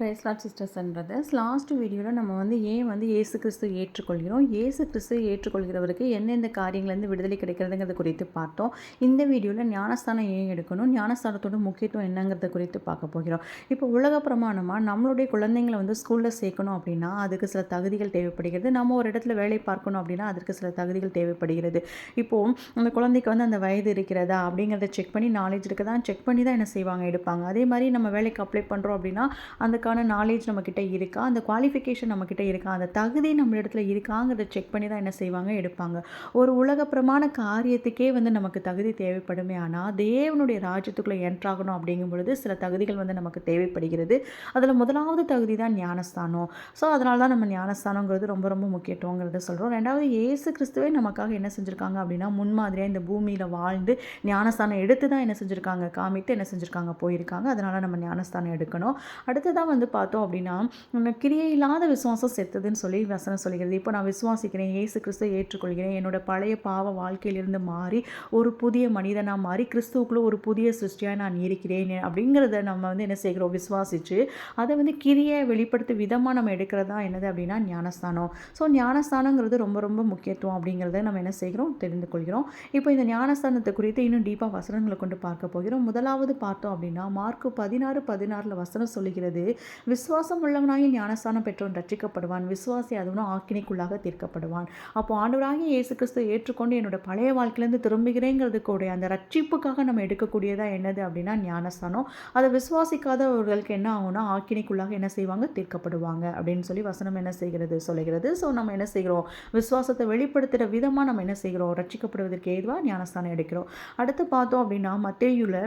Praise lord sisters and brothers last வீடியோவில் நம்ம வந்து ஏன் வந்து ஏசு கிறிஸ்து ஏற்றுக்கொள்கிறோம்? ஏசு கிறிஸ்து ஏற்றுக்கொள்கிறவருக்கு எந்தெந்த காரியங்கள்லேருந்து விடுதலை கிடைக்கிறதுங்கிறது குறித்து பார்த்தோம். இந்த வீடியோவில் ஞானஸ்தானம் ஏன் எடுக்கணும்? ஞானஸ்தானத்தோட முக்கியத்துவம் என்னங்கிறத குறித்து பார்க்க போகிறோம். இப்போ உலக பிரமாணமாக நம்மளுடைய குழந்தைங்களை வந்து ஸ்கூலில் சேர்க்கணும் அப்படின்னா அதுக்கு சில தகுதிகள் தேவைப்படுகிறது. நம்ம ஒரு இடத்துல வேலை பார்க்கணும் அப்படின்னா அதற்கு சில தகுதிகள் தேவைப்படுகிறது. இப்போது அந்த குழந்தைக்கு வந்து அந்த வயது இருக்கிறதா அப்படிங்கிறத செக் பண்ணி நாலேஜ் இருக்குதா செக் பண்ணி தான் என்ன செய்வாங்க எடுப்பாங்க. அதே மாதிரி நம்ம வேலைக்கு அப்ளை பண்ணுறோம் அப்படின்னா அந்த அதுக்கான நாலேஜ் நம்மக்கிட்ட இருக்கா? அந்த குவாலிஃபிகேஷன் நம்மக்கிட்ட இருக்கா? அந்த தகுதி நம்ம இடத்துல இருக்காங்கிறத செக் பண்ணி தான் என்ன செய்வாங்க? எடுப்பாங்க. ஒரு உலகப்பிரமான காரியத்துக்கே வந்து நமக்கு தகுதி தேவைப்படுமே ஆனால் தேவனுடைய ராஜ்யத்துக்குள்ளே என்ட்ராகணும் அப்படிங்கும் பொழுது சில தகுதிகள் வந்து நமக்கு தேவைப்படுகிறது. அதில் முதலாவது தகுதி தான் ஞானஸ்தானம். ஸோ அதனால தான் நம்ம ஞானஸ்தானங்கிறது ரொம்ப ரொம்ப முக்கியத்துவங்கிறத சொல்கிறோம் ரெண்டாவது இயேசு கிறிஸ்துவே நமக்காக என்ன செஞ்சுருக்காங்க அப்படின்னா முன்மாதிரியாக இந்த பூமியில் வாழ்ந்து ஞானஸ்தானம் எடுத்து தான் என்ன செஞ்சுருக்காங்க? காமித்து என்ன செஞ்சுருக்காங்க? போயிருக்காங்க. அதனால் நம்ம ஞானஸ்தானம் எடுக்கணும். அடுத்ததாக வந்து பார்த்தோம் அப்படின்னா கிரியை இல்லாத விசுவாசம் செத்துதுன்னு சொல்லி வசனம் சொல்கிறது. இப்போ நான் விசுவாசிக்கிறேன் ஏசு கிறிஸ்துவை ஏற்றுக்கொள்கிறேன். என்னோட பழைய பாவ வாழ்க்கையிலிருந்து மாறி ஒரு புதிய மனிதனாக மாறி கிறிஸ்துவுக்குள்ளே ஒரு புதிய சிருஷ்டியாக நான் இருக்கிறேன் அப்படிங்கிறத நம்ம வந்து என்ன செய்கிறோம்? விசுவாசித்து அதை வந்து கிரியை வெளிப்படுத்தும் விதமாக நம்ம எடுக்கிறதா? என்னது அப்படின்னா ஞானஸ்தானம். ஸோ ஞானஸ்தானங்கிறது ரொம்ப ரொம்ப முக்கியத்துவம் அப்படிங்கிறத நம்ம என்ன செய்கிறோம்? தெரிந்து கொள்கிறோம். இப்போ இந்த ஞானஸ்தானத்தை குறித்து இன்னும் டீப்பாக வசனங்களை கொண்டு பார்க்க போகிறோம். முதலாவது பார்த்தோம் அப்படின்னா மார்க்கு பதினாறு பதினாறில் வசனம் சொல்லுகிறது விசுவாசம் உள்ளவனாகி ஞானஸ்தானம் பெற்றவன் ரட்சிக்கப்படுவான். விசுவாசி அதுவனும் ஆக்கினைக்குள்ளாக தீர்க்கப்படுவான். அப்போ ஆண்டவராகி இயேசு கிறிஸ்து ஏற்றுக்கொண்டு என்னோட பழைய வாழ்க்கையிலேருந்து திரும்புகிறேங்கிறதுக்கூடிய அந்த ரட்சிப்புக்காக நம்ம எடுக்கக்கூடியதாக என்னது அப்படின்னா ஞானஸ்தானம். அதை விசுவாசிக்காதவர்களுக்கு என்ன ஆகும்னா ஆக்கினைக்குள்ளாக என்ன செய்வாங்க? தீர்க்கப்படுவாங்க அப்படின்னு சொல்லி வசனம் என்ன செய்கிறது? சொல்லுகிறது. ஸோ நம்ம என்ன செய்கிறோம்? விசுவாசத்தை வெளிப்படுத்துகிற விதமாக நம்ம என்ன செய்கிறோம்? ரட்சிக்கப்படுவதற்கு ஏதுவாக ஞானஸ்தானம் எடுக்கிறோம். அடுத்து பார்த்தோம் அப்படின்னா மத்தேயுல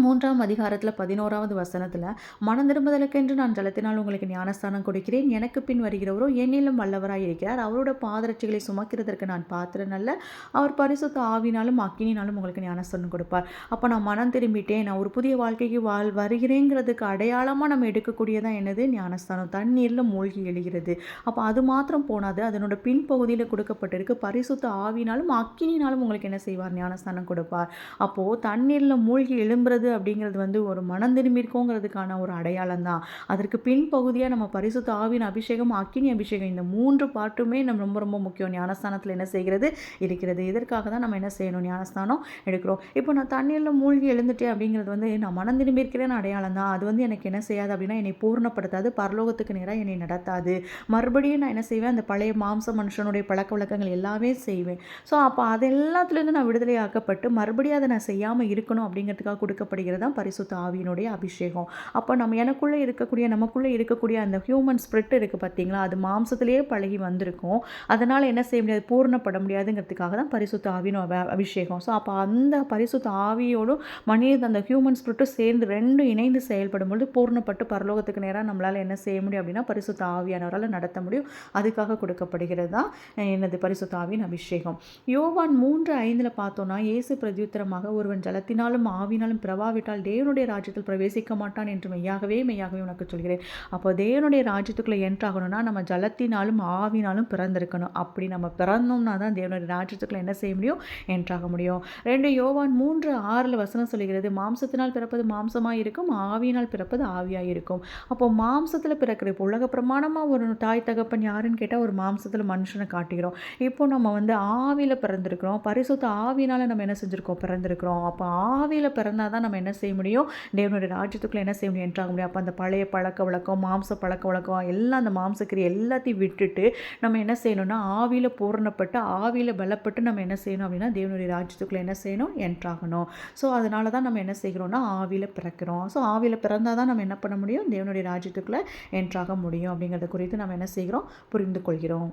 மூன்றாம் அதிகாரத்தில் பதினோராவது வசனத்தில் மனம் திரும்புதலுக்கென்று நான் ஜலத்தினால் உங்களுக்கு ஞானஸ்தானம் கொடுக்கிறேன். எனக்கு பின் வருகிறவரோ என்னிலும் வல்லவராக இருக்கிறார். அவரோட பாதரட்சிகளை சுமக்கிறதற்கு நான் பாத்திரம் அல்ல. அவர் பரிசுத்த ஆவினாலும் அக்கினினாலும் உங்களுக்கு ஞானஸ்தானம் கொடுப்பார். அப்போ நான் மனம் திரும்பிட்டேன். நான் ஒரு புதிய வாழ்க்கைக்கு வாழ் வருகிறேங்கிறதுக்கு அடையாளமாக நம்ம எடுக்கக்கூடியதான் என்னது? ஞானஸ்தானம். தண்ணீரில் மூழ்கி எழுகிறது. அப்போ அது மாத்திரம் போனாது. அதனோட பின்பகுதியில் கொடுக்கப்பட்டிருக்கு. பரிசுத்த ஆவினாலும் அக்கினினாலும் உங்களுக்கு என்ன செய்வார்? ஞானஸ்தானம் கொடுப்பார். அப்போது தண்ணீரில் மூழ்கி எழும்புறது கொடுத்தது அப்படிங்கிறது வந்து ஒரு மனம் திரும்பியிருக்கோங்கிறதுக்கான ஒரு அடையாளம் தான். அதற்கு பின்பகுதியாக நம்ம பரிசுத்த ஆவின் அபிஷேகம் அக்கினி அபிஷேகம் இந்த மூன்று பாட்டுமே நம்ம ரொம்ப ரொம்ப முக்கியம். ஞானஸ்தானத்தில் என்ன செய்கிறது? இருக்கிறது. இதற்காக தான் நம்ம என்ன செய்யணும்? ஞானஸ்தானம் எடுக்கிறோம். இப்போ நான் தண்ணீரில் மூழ்கி எழுந்துட்டேன் அப்படிங்கிறது வந்து நான் மனம் திரும்பியிருக்கிறேன்னு அடையாளம் தான். அது வந்து எனக்கு என்ன செய்யாது அப்படின்னா என்னை பூர்ணப்படுத்தாது. பரலோகத்துக்கு நேராக என்னை நடத்தாது. மறுபடியும் நான் என்ன செய்வேன்? அந்த பழைய மாம்ச மனுஷனுடைய பழக்க வழக்கங்கள் எல்லாமே செய்வேன். ஸோ அப்போ அது எல்லாத்துலேருந்து நான் விடுதலையாக்கப்பட்டு மறுபடியும் அதை நான் செய்யாமல் இருக்கணும் அப்படிங்கிறதுக்காக கொடுக்க சொல்லப்படுகிறது தான் பரிசுத்த ஆவியினுடைய அபிஷேகம். அப்போ நம்ம எனக்குள்ளே இருக்கக்கூடிய நமக்குள்ளே இருக்கக்கூடிய அந்த ஹியூமன் ஸ்பிரிட் இருக்குது பார்த்தீங்களா அது மாம்சத்திலேயே பழகி வந்திருக்கும். அதனால் என்ன செய்ய முடியாது? பூர்ணப்பட முடியாதுங்கிறதுக்காக தான் பரிசுத்த ஆவியின் அபிஷேகம். ஸோ அப்போ அந்த பரிசுத்த ஆவியோடும் மனித அந்த ஹியூமன் ஸ்பிரிட்டும் சேர்ந்து ரெண்டும் இணைந்து செயல்படும் பொழுது பூர்ணப்பட்டு பரலோகத்துக்கு நேராக நம்மளால் என்ன செய்ய முடியும் அப்படின்னா பரிசுத்த ஆவியானவரால் நடத்த முடியும். அதுக்காக கொடுக்கப்படுகிறது தான் எனது பரிசுத்த ஆவியின் அபிஷேகம். யோவான் மூன்று ஐந்தில் பார்த்தோன்னா இயேசு பிரதியுத்தரமாக ஒருவன் ஜலத்தினாலும் ஆவினாலும் பிரவா இல்லாவிட்டால் தேவனுடைய ராஜ்யத்தில் பிரவேசிக்க மாட்டான் என்று மெய்யாகவே மெய்யாகவே உனக்கு சொல்கிறேன். அப்போ தேவனுடைய ராஜ்யத்துக்குள்ளே என்ட்ராகணும்னா நம்ம ஜலத்தினாலும் ஆவினாலும் பிறந்திருக்கணும். அப்படி நம்ம பிறந்தோம்னா தான் தேவனுடைய ராஜ்யத்துக்குள்ளே என்ன செய்ய முடியும்? என்ட்ராக முடியும். ரெண்டு யோவான் மூன்று ஆறில் வசனம் சொல்கிறது மாம்சத்தினால் பிறப்பது மாம்சமாக இருக்கும் ஆவியினால் பிறப்பது ஆவியாக இருக்கும். அப்போ மாம்சத்தில் பிறக்கிற இப்போ உலக பிரமாணமாக ஒரு தாய் தகப்பன் யாருன்னு கேட்டால் ஒரு மாம்சத்தில் மனுஷனை காட்டுகிறோம். இப்போ நம்ம வந்து ஆவியில் பிறந்திருக்கிறோம். பரிசுத்த ஆவினால் நம்ம என்ன செஞ்சுருக்கோம்? பிறந்திருக்கிறோம். அப்போ ஆவியில் பிறந்தால் தான் நம்ம நம்ம என்ன செய்ய முடியும்? தேவனுடைய ராஜ்யத்துக்குள்ளே என்ன செய்ய முடியும் என்றாக முடியும். அப்போ அந்த பழைய பழக்க வழக்கம் மாம்ச பழக்க வழக்கம் எல்லாம் அந்த மாம்சக்கிரி எல்லாத்தையும் விட்டுட்டு நம்ம என்ன செய்யணும்னா ஆவியில் பூரணப்பட்டு ஆவியில் பலப்பட்டு நம்ம என்ன செய்யணும் அப்படின்னா தேவனுடைய ராஜ்யத்துக்குள்ளே என்ன செய்யணும் என்ட்ராகணும் ஸோ அதனால தான் நம்ம என்ன செய்கிறோம்னா ஆவியில் பிறக்கிறோம். ஸோ ஆவியில் பிறந்தால் தான் நம்ம என்ன பண்ண முடியும்? தேவனுடைய ராஜ்யத்துக்குள்ளே என்ட்ராக முடியும். அப்படிங்கிறத குறித்து நம்ம என்ன செய்கிறோம்? புரிந்து கொள்கிறோம்.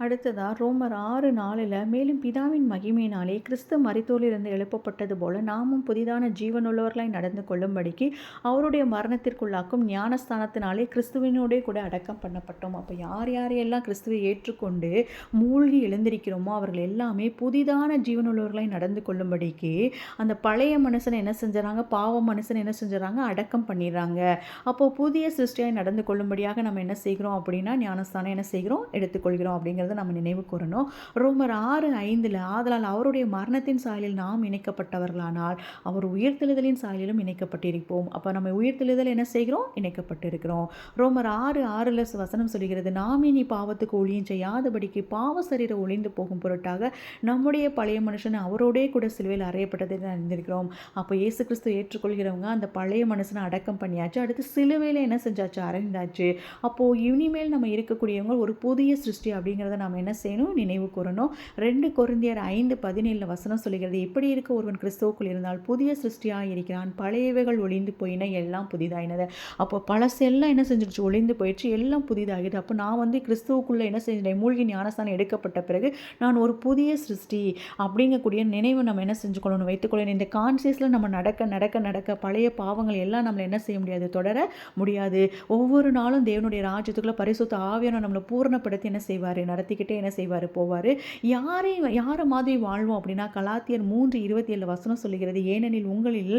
அடுத்ததாக ரோமர் ஆறு நாளில் மேலும் பிதாவின் மகிமையினாலே கிறிஸ்து மரித்தோலிருந்து எழுப்பப்பட்டது போல நாமும் புதிதான ஜீவனுள்ளவர்களாய் நடந்து கொள்ளும்படிக்கு அவருடைய மரணத்திற்குள்ளாக்கும் ஞானஸ்தானத்தினாலே கிறிஸ்துவினோடே கூட அடக்கம் பண்ணப்பட்டோம். அப்போ யார் யாரையெல்லாம் கிறிஸ்துவை ஏற்றுக்கொண்டு மூழ்கி எழுந்திருக்கிறோமோ அவர்கள் எல்லாமே புதிதான ஜீவனுள்ளவர்களாய் நடந்து கொள்ளும்படிக்கு அந்த பழைய மனுஷனை என்ன செஞ்சுறாங்க? பாவ மனுஷனை என்ன செஞ்சுறாங்க? அடக்கம் பண்ணிடுறாங்க. அப்போது புதிய சிருஷ்டியாய் நடந்து கொள்ளும்படியாக நம்ம என்ன செய்கிறோம் அப்படின்னா ஞானஸ்தானம் என்ன செய்கிறோம்? எடுத்துக்கொள்கிறோம் அப்படிங்கிறது அப்படிங்கிறத நம்ம நினைவு கூறணும். ரோமர் ஆறு ஐந்தில் ஆதலால் அவருடைய மரணத்தின் சாயலில் நாம் இணைக்கப்பட்டவர்களானால் அவர் உயிர்த்தெழுதலின் சாயலிலும் இணைக்கப்பட்டிருப்போம். அப்போ நம்ம உயிர்த்தெழுதல் என்ன செய்கிறோம்? இணைக்கப்பட்டிருக்கிறோம். ரோமர் ஆறு ஆறில் வசனம் சொல்கிறது நாம் இனி பாவத்துக்கு ஒளியும் செய்யாதபடிக்கு பாவ சரீரம் ஒளிந்து போகும் பொருட்டாக நம்முடைய பழைய மனுஷன் அவரோடே கூட சிலுவையில் அறையப்பட்டதை அறிந்திருக்கிறோம். அப்போ இயேசு கிறிஸ்து ஏற்றுக்கொள்கிறவங்க அந்த பழைய மனுஷனை அடக்கம் பண்ணியாச்சு. அடுத்து சிலுவையில் என்ன செஞ்சாச்சு? அறைந்தாச்சு. அப்போது இனிமேல் நம்ம இருக்கக்கூடியவங்க ஒரு புதிய சிருஷ்டி அப்படிங்கிறத நம்ம என்ன செய்யணும்? நினைவு கூறணும். ரெண்டு குருந்தியர் ஐந்து பதினேழு வசனம் சொல்கிறது எப்படி இருக்க ஒருவன் கிறிஸ்துவுக்குள் இருந்தால் புதிய சிருஷ்டியாக இருக்கிறான் பழையவைகள் ஒளிந்து போயின எல்லாம் புதிதாயினது. அப்போ பழசெல்லாம் என்ன செஞ்சிருச்சு ஒளிந்து போயிடுச்சு எல்லாம் புதிதாகிது. அப்போ நான் வந்து கிறிஸ்துவுக்குள்ளே என்ன செஞ்சேன் மூழ்கி ஞானஸ்தானம் எடுக்கப்பட்ட பிறகு நான் ஒரு புதிய சிருஷ்டி அப்படிங்கக்கூடிய நினைவு நம்ம என்ன செஞ்சுக்கொள்ளணும்? வைத்துக்கொள்ளணும். இந்த கான்சியஸில் நம்ம நடக்க நடக்க நடக்க பழைய பாவங்கள் எல்லாம் நம்மளை என்ன செய்ய முடியாது? தொடர முடியாது. ஒவ்வொரு நாளும் தேவனுடைய ராஜ்யத்துக்குள்ளே பரிசுத்த ஆவியான நம்மளை பூரணப்படுத்தி என்ன செய்வார்? கத்திக்கிட்டே என்ன செய்வார்? போவார். யாரையும் யாரை மாதிரி வாழ்வோம் அப்படின்னா கலாத்தியர் மூன்று இருபத்தி ஏழு வசனம் சொல்லுகிறது ஏனெனில் உங்களில்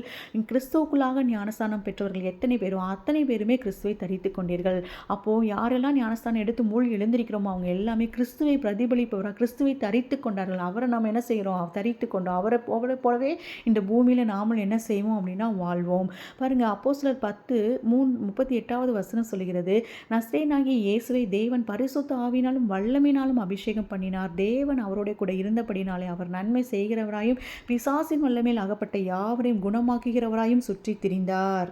கிறிஸ்துவுக்குள்ளாக ஞானஸ்தானம் பெற்றவர்கள் எத்தனை பேரும் அத்தனை பேருமே கிறிஸ்துவை தரித்து கொண்டீர்கள். அப்போது யாரெல்லாம் ஞானஸ்தானம் எடுத்து மூழ்கி எழுந்திருக்கிறோமோ அவங்க எல்லாமே கிறிஸ்துவை பிரதிபலிப்பவராக கிறிஸ்துவை தரித்து கொண்டார்கள். அவரை நம்ம என்ன செய்கிறோம் தரித்து கொண்டோம். அவரை அவரை போலவே இந்த பூமியில் நாமல் என்ன செய்வோம் அப்படின்னா வாழ்வோம். பாருங்கள் அப்போ சிலர் பத்து மூணு முப்பத்தி எட்டாவது வசனம் சொல்கிறது நஸ்ரேனாகிய இயேசுவை தேவன் பரிசுத்த ஆவினாலும் நாளும் அபிஷேகம் பண்ணினார். தேவன் அவருடைய கூட இருந்தபடினாலே அவர் நன்மை செய்கிறவராயும் பிசாசின் வல்லமையில் அகப்பட்ட யாவரையும் குணமாக்குகிறவராயும் சுற்றி திரிந்தார்.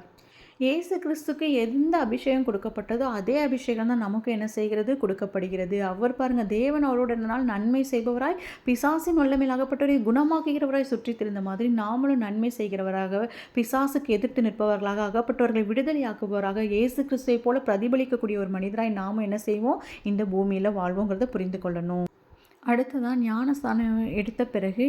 இயேசு கிறிஸ்துக்கு எந்த அபிஷேகம் கொடுக்கப்பட்டதோ அதே அபிஷேகம் தான் நமக்கு என்ன செய்கிறது? கொடுக்கப்படுகிறது. அவர் பாருங்க தேவன் அவரோட நன்மை செய்பவராய் பிசாசின் வல்லமையில் அகப்பட்டவரை குணமாக்குகிறவராய் சுற்றி திருந்த மாதிரி நாமளும் நன்மை செய்கிறவராக பிசாசுக்கு எதிர்த்து நிற்பவர்களாக அகப்பட்டவர்களை விடுதலையாக்குபவராக இயேசு கிறிஸ்துவை போல பிரதிபலிக்கக்கூடிய ஒரு மனிதராய் நாம என்ன செய்வோம்? இந்த பூமியில் வாழ்வோங்கிறத புரிந்து கொள்ளணும். அடுத்ததாக ஞானஸ்தானம் எடுத்த பிறகு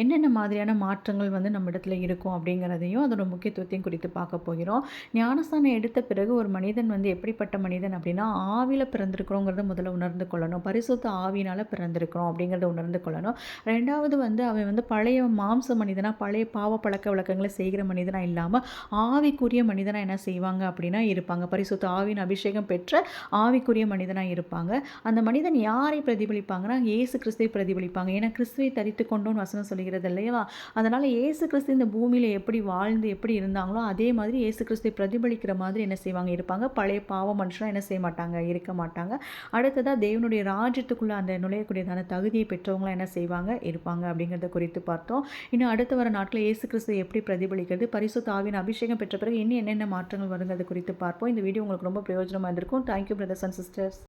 என்னென்ன மாதிரியான மாற்றங்கள் வந்து நம்ம இடத்துல இருக்கும் அப்படிங்கிறதையும் அதோட முக்கியத்துவத்தையும் குறித்து பார்க்க போகிறோம். ஞானஸ்தானம் எடுத்த பிறகு ஒரு மனிதன் வந்து எப்படிப்பட்ட மனிதன் அப்படின்னா ஆவியில் பிறந்திருக்கிறோங்கிறத முதல்ல உணர்ந்து கொள்ளணும். பரிசுத்த ஆவினால் பிறந்திருக்கிறோம் அப்படிங்கிறத உணர்ந்து கொள்ளணும். ரெண்டாவது வந்து அவன் வந்து பழைய மாம்ச மனிதனாக பழைய பாவ பழக்க வழக்கங்களை செய்கிற மனிதனாக இல்லாமல் ஆவிக்குரிய மனிதனாக என்ன செய்வாங்க அப்படின்னா இருப்பாங்க. பரிசுத்த ஆவின் அபிஷேகம் பெற்ற ஆவிக்குரிய மனிதனாக இருப்பாங்க. அந்த மனிதன் யாரை பிரதிபலிப்பாங்கன்னா ஏ இயேசு கிறிஸ்துவை பிரதிபலிப்பாங்க. ஏன்னா கிறிஸ்துவை தரித்து கொண்டோன்னு வசனம் சொல்கிறது இல்லையா அதனால் ஏசு கிறிஸ்து இந்த பூமியில் எப்படி வாழ்ந்து எப்படி இருந்தாங்களோ அதே மாதிரி ஏசு கிறிஸ்துவை பிரதிபலிக்கிற மாதிரி என்ன செய்வாங்க? இருப்பாங்க. பழைய பாவ மனுஷனாக என்ன செய்ய மாட்டாங்க? இருக்க மாட்டாங்க. அடுத்ததாக தேவனுடைய ராஜ்யத்துக்குள்ளே அந்த நுழையக்கூடியதான தகுதியை பெற்றவங்களாம் என்ன செய்வாங்க? இருப்பாங்க அப்படிங்கிறத குறித்து பார்த்தோம். இன்னும் அடுத்து வர நாட்டில் ஏசு கிறிஸ்து எப்படி பிரதிபலிக்கிறது? பரிசு தாவின் அபிஷேகம் பெற்ற பிறகு இன்னும் என்னென்ன மாற்றங்கள் வருங்கிறது குறித்து பார்ப்போம். இந்த வீடியோ உங்களுக்கு ரொம்ப பிரயோஜனமாக இருந்திருக்கும். Thank you brothers and sisters